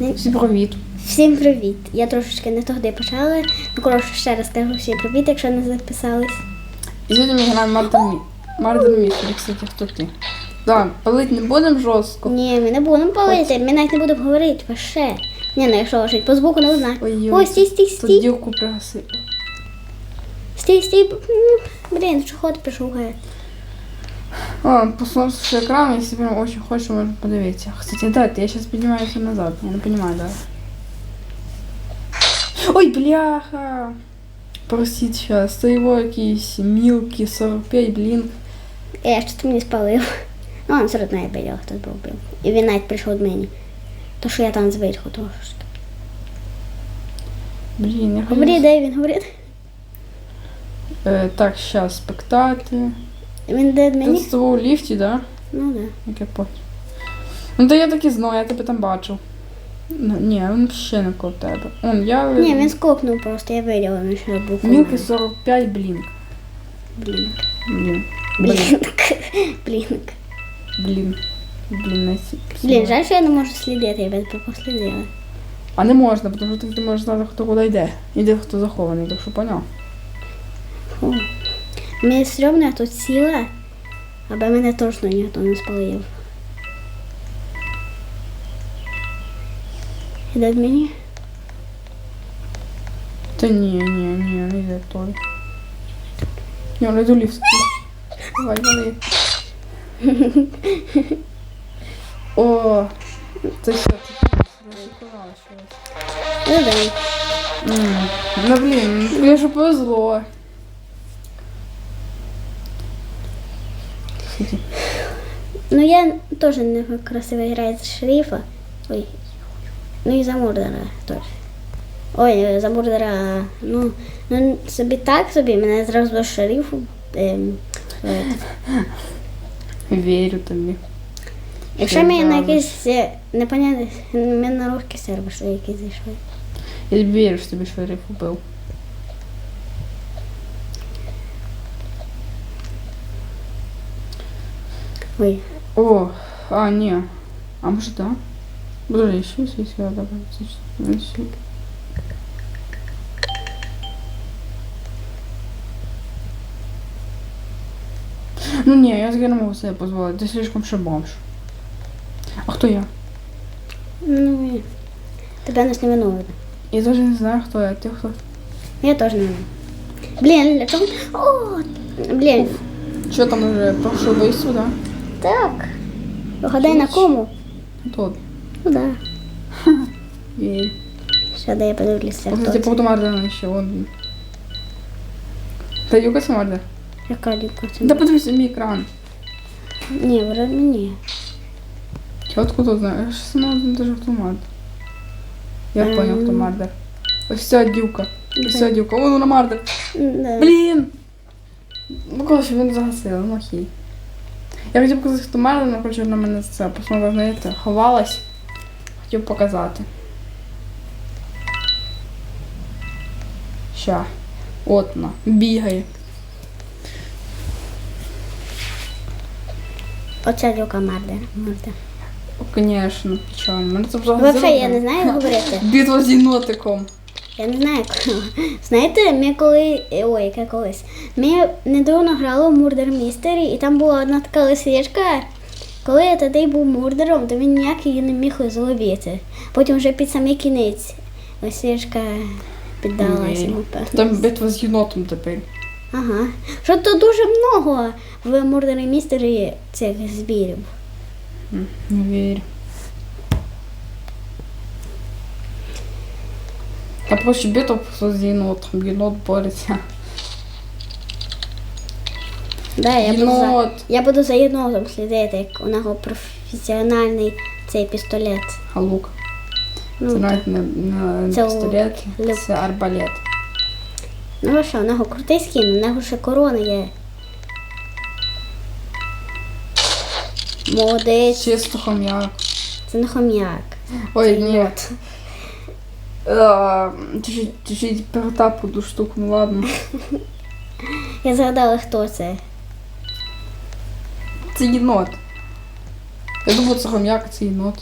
Всім привіт. Всім привіт! Я трошечки не туди почала. Ну, коротше, ще раз кажу всім привіт, якщо не записались. І сьогодні ми граємо. Мардер кстати, хто ти? Да, палить не будемо жорстко. Ні, ми не будемо палити, ми навіть не будемо говорити, вообще. Ні, ну якщо лежить по звуку, не знаю. Ой, стій, стій, Тут стій. дівку пригасили. Стій, стій. Ну, Блін, чого ти пішов геть? О, посмотришь экран, если прям очень хочешь, можно подивитися. Кстати, да, я сейчас поднимаюсь назад. Я не понимаю, да. Ой, бляха! Простіть сейчас, це його якісь мілкі 45, блін. Е, що ти мені спалив? Ну, він серед неї бідів, хтось був бив. І він навіть прийшов до мене. То, що я там зверху трошки. Блін, я Говори, хотів... де він говорить? Е, так, сейчас, спектати. Він де Ти мені? з тобою у ліфті, да? Ну, да. Як я понял. Ну то я так і знаю, я тебе там бачив. Ну, ні, він ще не коло тебе. Он, я... Ні, він скопнув просто, я виділа, він ще був. коло Мілки мене. 45, блін. Блін. Блін. Блін. Блін. Блін. Блін, не сі. Блін, жаль, що я не можу слідити, я би послідила. А не можна, тому що ти можеш знати, хто куди йде. І де хто захований, так що поняв. Фу. Мені стрьомно, я тут сіла, аби мене точно ніхто не спалив. Іде до мені? Та ні, ні, ні, не йде той. Ні, не до ліфту. Давай, вали. О, це що? Це Ну да. М, Ну блін, мені ж повезло. Ну я теж не красиво граю за шерифа. Ой. Ну і за Мордора теж. Ой, за Мордора, ну, ну собі так собі, мене зразу до шерифу. Ем, Вірю тобі. якщо мені на якийсь е, непонятний, ми на русський сервер, якийсь зайшли. Я вірю, що тобі шериф убив. Ой, О, а, ні. А може да? Подожди, ще є я добре. Ну ні, я таки не можу себе дозволити. Ти слишком ще бомж. А хто я? ну і тебе нас не минуло. Я даже не знаю, хто я. Ти хто? Я теж не знаю. Блін, для чого? О, блін, Що там уже пройшов вийство, да? Так. Вигадай на кому? Тут. Ну да. Вірю. Ще де я подивлюся, Вот хто эти це. полутомардана еще, он. Та Юка Самарда? Яка це? Да подивись мій екран. Ні, вроде ні. Я откуда знаю? Я ж сама даже Марда. Я Ем. понял, хто Мардер. Ось ця дівка. Ось ця дівка. Вон вона Мардер. Да. Блін! Ну, коротше, він загасив, ну хій. Я хотів показати, хто Мардер, але коротше, вона мене це посмотрела, знаєте, ховалась. Хотів показати. Ща. От вона. Бігає. Оця дівка Мардер. Мардер. О, Конечно, печально. Мене. Взагалі, я не знаю як говорити. Битва з єнотиком. Я не знаю. Знаєте, ми коли. Ой, яке колись. Ми недавно грали в Murder Mystery, і там була одна така лисичка. Коли я тоді був мурдером, то він ніяк її не міг зловити. Потім вже під самий кінець лисичка піддалася йому. Там битва з єнотом тепер. Ага. Що то дуже много в Murder Mystery цих збірів. Не вірю. Та проще битва з єнотом. Єнот бореться. Да, я, буду за, Єнот. я буду за єнотом слідити, як у нього професіональний цей пістолет. А лук. Ну, Це так. навіть не, не Це пістолет, лук. це арбалет. Ну а що, у нього крутий скін, у нього ще корона є. Молодець, Чисто хом'як. це не хом'як. Ой, ні. Чуть-чуть перетапу ту штуку, ну ладно. Я згадала, хто це. Це єнот. Я думав, це хом'як, це єнот.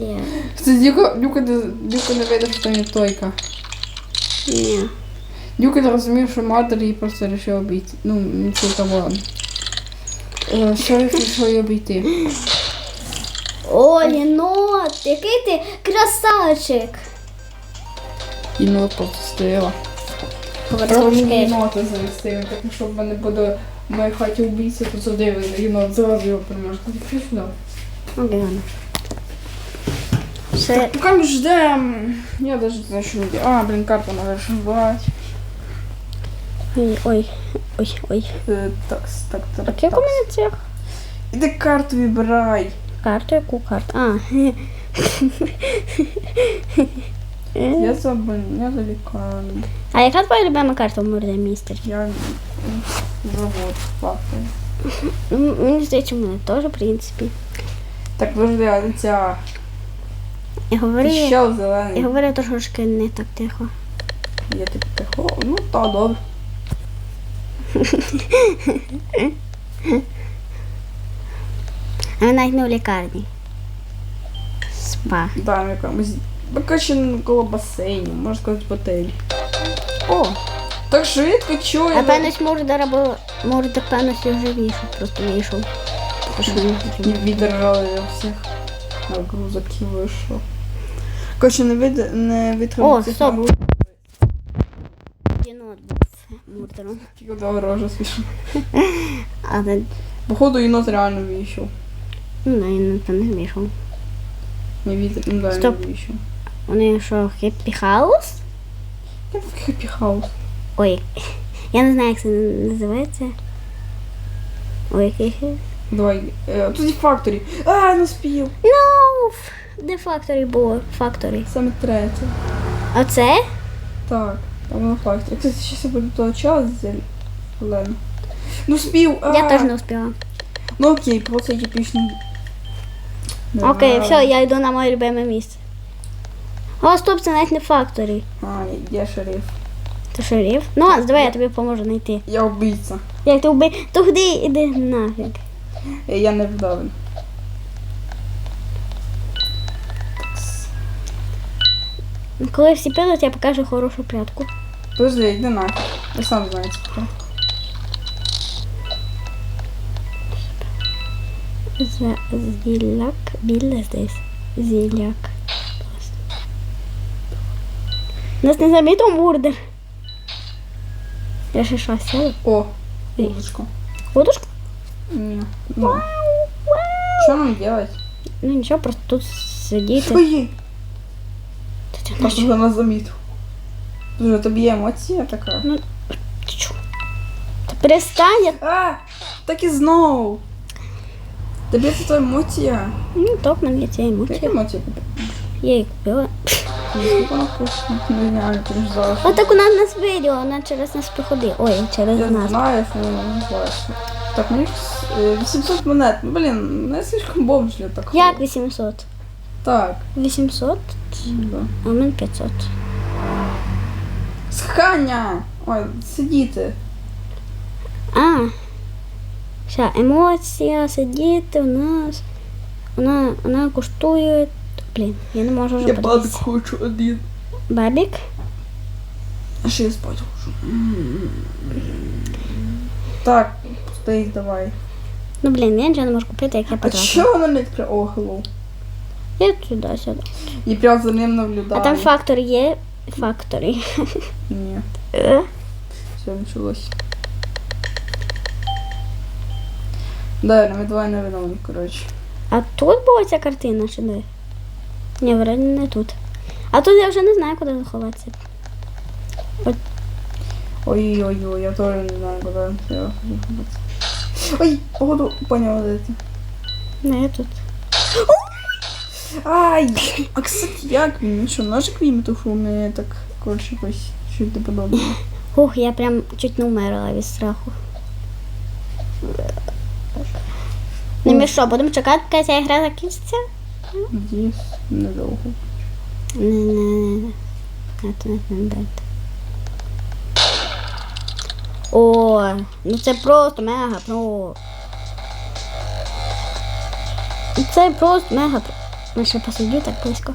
Ні. Це Дюка, Дюка, не- Дюка не видно, що там є тойка. Ні. Дюка не розумів, що матер її просто вирішив обійти. Ну, цей того. Е, Шериф вирішив її обійти. О, єнот, який ти красавчик. І ну стояла. Трошки. єнота завестив, так що в мене буде в моїй хаті убійця, то задивили, єнот зразу його приможе. Пішли сюди. Ладно. Ще Поки ми ждемо, я навіть не знаю, що робити. А, блін, карта треба розшивати. Ой, ой, ой, ой. Е, Так, так, так. Так як у мене цих? Іди карту вибирай. Карту, яку карту? А. Я забыл, я залікаю. А яка твоя любима карта в Мурде містер? Я завод. Ну, Мені здається, у мене теж, в принципі. Так, подожди, а ця Я говорю, ще я зелений. говорю трошки не так тихо. Я так тихо. Ну, та добре. А ми навіть не в лікарні. Спа. Там якомусь. Бакачин коло басейну, можна сказати, готель. О, Так швидко, чого а я певно Мурдер або Мурдер, певно, вже вийшов, просто вийшов. Не віддержали я всіх нагрузок і вийшов. Короче, не від... не витримав О, цих стоп. нагрузок. Єнот був Мурдером. Тільки два рожа смішно. Але Походу, єнот реально вийшов. ну, він там не вийшов. Не вітер, ну да, Стоп. не вийшов. Вони що, хеппі хаус? Хеппі хаус. Ой, я не знаю, як це називається. Ой, який. Давай. Е, тут і факторі. А, не спів. Ну, де факторі було? Факторі. Саме третє. А це? Так, там воно факторі. Кстати, зараз я буду того час зелено. Ну спів. А. Я теж не успіла. Ну окей, просто типічний. Окей, все, я йду на моє любиме місце. О, стоп, це навіть не факторі. А, я шериф. Ти шериф? Ну, ладно, давай я тобі поможу знайти. Я вбивця. Як ти вбив? То ходи, іди нафіг. Е, Я не вдавен. Коли всі підуть, я покажу хорошу прятку. Подожди, йди нафиг. Я сам знаю це хто. Зіляк. Біля здесь. Зіляк. Нас не замітив бурдер. Я ще щось сяду. О, удочку. Удочку? Ні. Ну. Що нам делать? Ну нічого, просто тут сидіти. Ой, Ти чого? просто вже нас замітив. Дуже тобі є емоція така. Ти чого? Та перестань, я... А, так і знову. Тобі це твоя емоція. Ну, так, мені ця Яка емоція. емоція купив? Я її купила. Вона просто нереально переждала. А так вона нас відео, вона через нас приходить. Ой, через Я нас. знаю, що вона називається. Так, мені е, 800 монет. Ну, блін, не слишком бомжля так. Як 800? Так, 800? да. А у 500. Схання! Ой, сидіти. А. Вся емоція, сидіти у нас. Вона, вона коштує. Блін, я не можу вже Я бабик хочу один. Бабік? А ще я спати хочу. Так, стоїть, давай. Ну блін, я нічого не можу купити, як я А потратила. чого вона не відкрила? О, hello. Я туди сюди. І прям за ним наблюдаю. А там фактор є. Факторі. Ні, Е? все почалось. Да, ми двоє не виновні, коротше. А тут була ця картина чи де? Ні, вроді не тут. А тут я вже не знаю, куди заховатися. Ой-ой-ой, я тоже не знаю, куда я хочу ховатися. Ой, походу, поняла, де ти. Не, я тут. Ай! А кстати, як він? Він що, ножик війме, то що у мене так, коротше, якось щось не подобне. Ух, я прям чуть не вмерла від страху. Ну ми що, будемо чекати, поки ця гра закінчиться? Надіюсь, недовго. Не, не, не. Не, то не, дайте. О, ну це просто мега про. Це просто мега про. Ну, ще посидю так близько.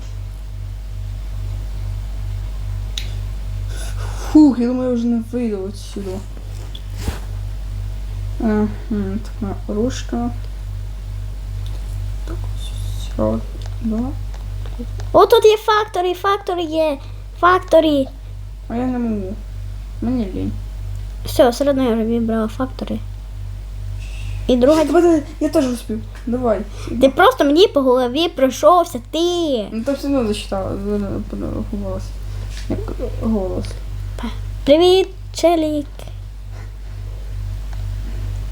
Фух, я думаю, я вже не вийду отсюда. А, м, така ручка. Все, да. О, тут є факторі, факторі є. Факторі. А я не можу. Мені лінь. Все, все одно я вже вибрала факторі. І друга. Давай, давай, я теж успів. Давай. Ти просто мені по голові пройшовся, ти. Ну то все одно зачитала, порахувалась. Як голос. Привіт, челік.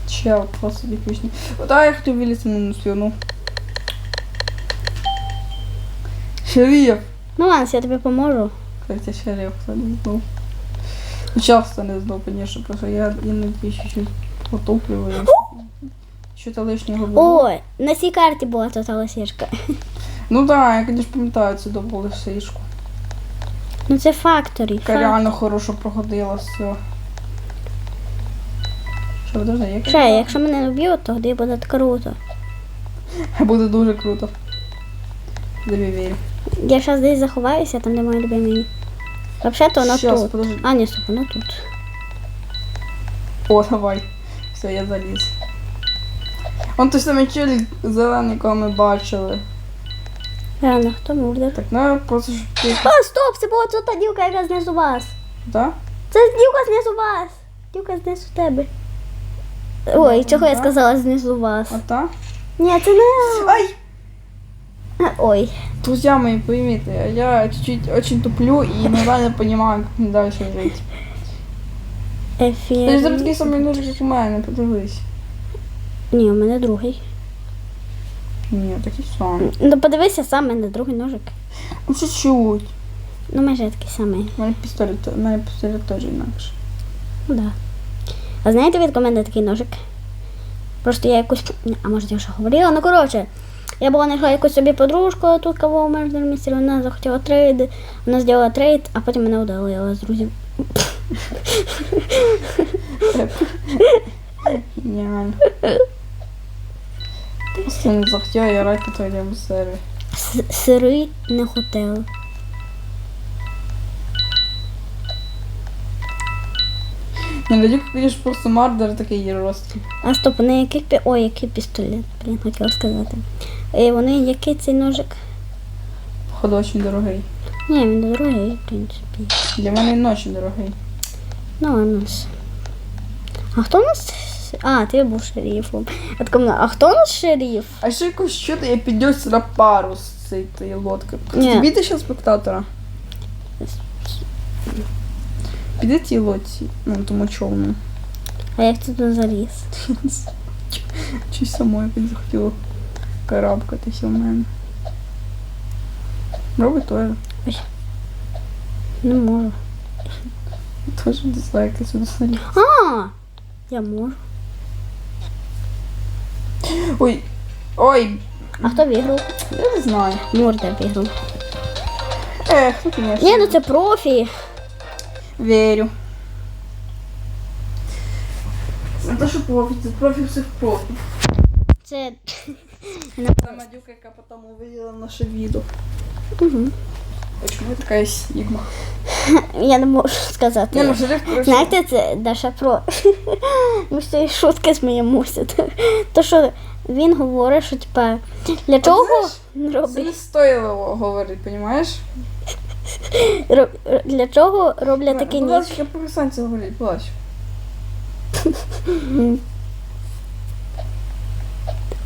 Чел, просто пісні. От а я хотів вилізти, не успів, ну. Шериф. Ну ладно, я тобі поможу. Кстати, шериф, кстати, знов. Ну, часто не знов, конечно, просто я іноді чуть-чуть потоплюю. Що-то лишнього було. Ой, на цій карті була тут лисичка. Ну да, я, конечно, пам'ятаю цю довгу лисичку. Ну це факторі. Яка реально хорошо проходила все. Що, подожди, як? Ще, якщо мене не вб'ють, то тоді буде круто. Буде дуже круто. Тобі вірю. Я зараз десь заховаюся, там де мої любимі. Взагалі, то воно Щас, тут. подожди. А, ні, стоп, воно тут. О, давай. Все, я заліз. Он той самий челік зелений, кого ми бачили. Реально, хто мурдер? Так, ну просто щоб ти. О, стоп, це була ця дівка, яка знизу вас. Да? Це дівка знизу вас. Дівка знизу тебе. Ой, чого я сказала знизу вас? А та? Ні, це не. Ай! Ой. Друзья мои, поймите, я чуть-чуть очень туплю и иногда не понимаю, как мне дальше жить. Ти ж Ефір. такий самий ножик, як у мене, подивись. Ні, у мене другий. Ні, такий самий. Ну подивися сам, у мене другий ножик. Ну чуть-чуть. Ну майже такий самий. У мене пістолет, у мене пістолет теж інакше. Ну да. А знаєте, від у мене такий ножик? Просто я якусь. А може я вже говорила? Ну коротше, я була знайшла якусь собі подружку, а тут кого в мене Mystery, вона захотіла трейд, вона зробила трейд, а потім мене удалила з друзів. Геніально. Просто не захотіла я грати по твоєму серві. Сири не хотели. Не конечно, просто мардер такий росткий. А стоп, вони який пі... Ой, який пістолет, блін, хотіла сказати. І вони який цей ножик? Походу, очень дорогий. Ні, він дорогий, в принципі. Для мене він очень дорогий. Ну ладно. с- А хто у нас? А, ти був шерифом. Така, «Ну, а хто у нас шериф? А ще якось то я піднявся на пару з цієї лодки. Тобі ти ще спектатора? Піди тій лодці, ну тому човну. А як ти туди заліз? Чи самою як захотіло карабкатися в мене. Роби теж. Не можу. Теж дизлайки сюди заліз. А! Я можу. Ой. Ой, А хто виграв? я не знаю. Мордер виграв. Ех, ну конечно. Ні, ну це профі. Це те, що профі, це профі всіх профі. Це. Та Надюка, яка потім увидела наше відео. Угу. Чому така сігма? Я не можу сказати. Не, ну. Знаєте, це Даша про. Ми з цієї шутки сміємося. То, що він говорить, що типа для чого Це не стоїло говорити, розумієш? Для чого роблять такі Будь ніч? ласка, перестань це говорити, будь ласка.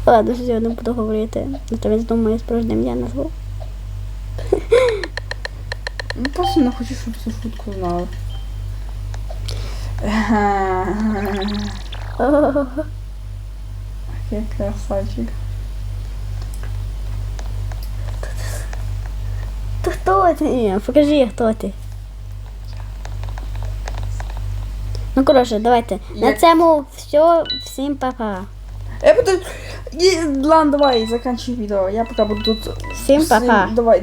Ладно, що я не буду говорити. А то він знову моє справжнє ім'я назвав. Ну просто не хочу, щоб цю шутку знали. Який красавчик. То хто ти? Ні, покажи, хто ти. Ну, коротше, давайте. На Як- цьому все. Всім па-па. Я буду... Ладно, давай, заканчивай видео. Я пока буду тут... Всім па-па. Давай, давай.